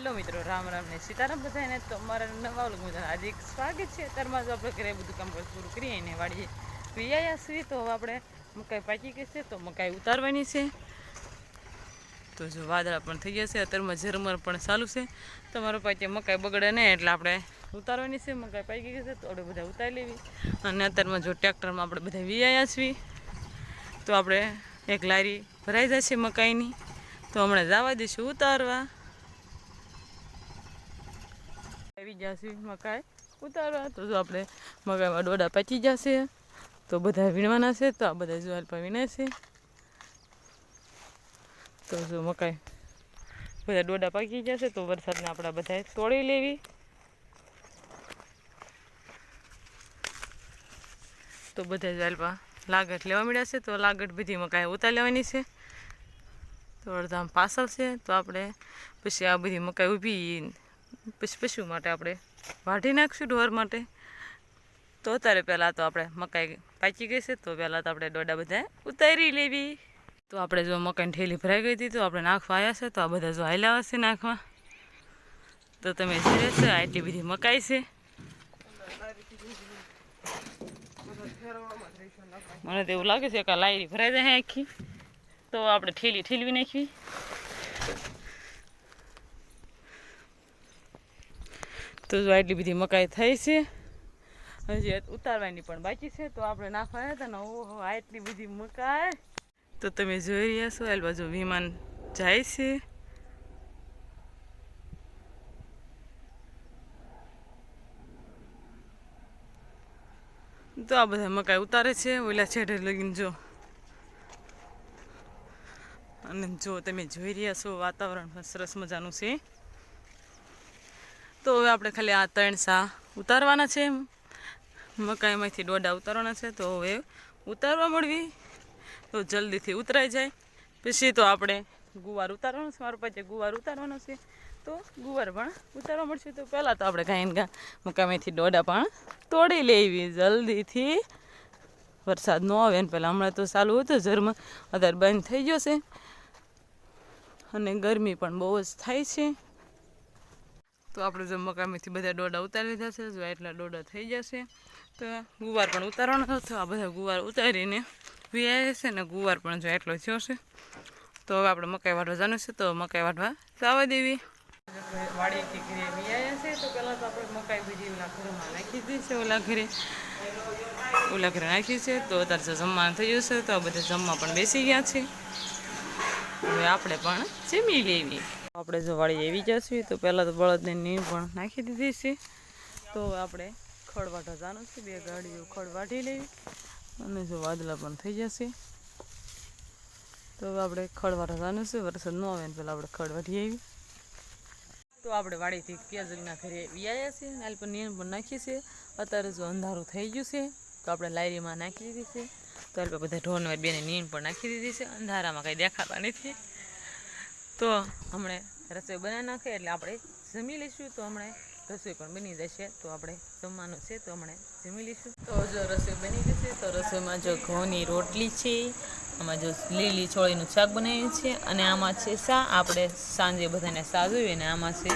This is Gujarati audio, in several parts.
હેલો મિત્રો, રામ રામ ને સીતારામ બધાને. તો અમારા નવા લોકો આજે એક સ્વાગત છે. અત્યારમાં જો આપણે ઘરે બધું કામ પૂરું કરીએ અને વાળીએ વિયાયા સુધી તો હવે આપણે મકાઈ પાકી ગઈ છે, તો મકાઈ ઉતારવાની છે. તો જો વાદળા પણ થઈ છે, અત્યારમાં ઝરમર પણ ચાલુ છે. તમારો પાકે મકાઈ બગડે ને એટલે આપણે ઉતારવાની છે. મકાઈ પાકી ગઈ છે, તો આપણે બધા ઉતારી લેવી. અને અત્યારમાં જો ટ્રેક્ટરમાં આપણે બધા વિયા છીએ, તો આપણે એક લારી ભરાઈ જશે મકાઈની. તો હમણાં જવા દઈશું ઉતારવા. આવી જશે મકાઈ ઉતારવા. તો જો આપણે મકાઈમાં ડોડા પાકી જશે. તો બધા વીણવાના છે, તો આ બધા જો અલ્પા વીણે છે. તો જો મકાઈ બધા ડોડા પાકી જશે, તો વરસાદને આપણા બધાએ તોડી લેવી. તો બધા જ અલ્પા લાગટ લેવા મળ્યા છે, તો લાગટ બધી મકાઈ ઉતાર લેવાની છે. તો અડધામ પાસલ છે, તો આપણે પછી આ બધી મકાઈ ઊભી પછી પશુ માટે આપણે વાઢી નાખશું ઢોર માટે. તો અત્યારે પહેલાં તો આપણે મકાઈ પાકી ગઈ છે, તો પહેલાં તો આપણે ડોડા બધા ઉતારી લેવી. તો આપણે જો મકાઈની ઠેલી ભરાઈ ગઈ હતી, તો આપણે નાખવા આવ્યા છે, તો આ બધા જો હાલ્યા હશે નાખવા. તો તમે જોયો છો આ એટલી બધી મકાઈ છે. મને તો એવું લાગે છે કે લાયરી ભરાઈ જાય આખી. તો આપણે ઠેલી ઠેલવી નાખવી. તો જો આટલી બધી મકાઈ થઈ છે. હજી ઉતારવાની પણ બાકી છે. તો આપણે નાખવા આવ્યા હતા ને ઓહો, આટલી બધી મકાઈ. તો તમે જોઈ રહ્યા છો આ બાજુ વિમાન જાય છે. તો આ બધા મકાઈ ઉતારે છે. ઓલા છેડે લગીને જો. અને જો તમે જોઈ રહ્યા છો, વાતાવરણ પણ સરસ મજાનું છે. તો હવે આપણે ખાલી આ ત્રણ સા ઉતારવાના છે મકાઈમાંથી ડોડા ઉતારવાના છે, તો હવે ઉતારવા મળવી. તો જલ્દીથી ઉતરાઈ જાય. પછી તો આપણે ગુવાર ઉતારવાનો છે, મારો પાસે ગુવાર ઉતારવાનો છે. તો ગુવાર પણ ઉતારવા મળશે. તો પહેલાં તો આપણે કાંઈ ગા મકાઈમાંથી ડોડા પણ તોડી લેવી. જલ્દીથી વરસાદ ન આવે ને પહેલાં હમણાં તો ચાલુ હતું ઝરમાં અત્યારે બંધ થઈ ગયો છે. અને ગરમી પણ બહુ જ થાય છે. તો આપણે જો મકામીથી બધા ડોડા ઉતારી લીધા છે. જો એટલા ડોડા થઈ જશે તો ગુવાર પણ ઉતારવાનો હતો આ બધા ગુવાર ઉતારીને વિયાય છે ને ગુવાર પણ જો એટલો થયો છે. તો હવે આપણે મકાઈ વાટવા જવાનું છે. તો મકાઈ વાટવા જવા દેવી. વાડીથી ઘરે વિયાયા છે, તો પહેલાં તો આપણે મકાઈ બીજી ઓલા નાખી દીધી ઓલા ઘરે. ઓલા ઘરે નાખી છે. તો અત્યારે જો જમવાનું થઈ છે. તો આ બધા જમવા પણ બેસી ગયા છે. હવે આપણે પણ જમી લેવી. આપણે જો વાળી એવી જશું, તો પહેલાં તો બળદને નીર પણ નાખી દીધી છે. તો આપણે ખડ વાટવા જવાનું છે, બે ગાડીઓ ખડ વાટી લેવી. અને જો વાદળા પણ થઈ જશે. તો આપણે ખડ વાટવા જવાનું છે, વરસાદ ન આવે ને પહેલાં આપણે ખડ વાટી આવી તો આપણે વાડીથી પિયાજના ઘરે વિયાયા છે નાલ પર નીણ પણ નાખીએ છીએ અત્યારે જો અંધારું થઈ ગયું છે, તો આપણે લાયરીમાં નાખી દીધી છે. તો આપણે બધા ઢોરને બેને નીણ પણ નાખી દીધી છે. અંધારામાં કંઈ દેખાતા નથી. તો હમણે રસોઈ બનાવી નાખે એટલે આપણે જમી લઈશું, તો હમણે રસોઈ પણ બની જશે, તો આપણે જમવાનું છે, તો હમણે જમી લઈશું. તો જો રસોઈ બની જશે તો રસોઈમાં જો ઘઉંની રોટલી છે, આમાં જો લીલી છોળીનું શાક બનાવ્યું છે, અને આમાં છે શા, આપણે સાંજે બધાને સા જોઈએ ને આમાં છે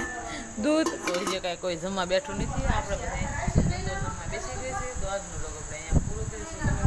દૂધ. તો જે કાંઈ કોઈ જમવા બેઠું નથી, આપણે બધા બેસી ગઈ છે, તો આજનો લોકો આપણે અહીંયા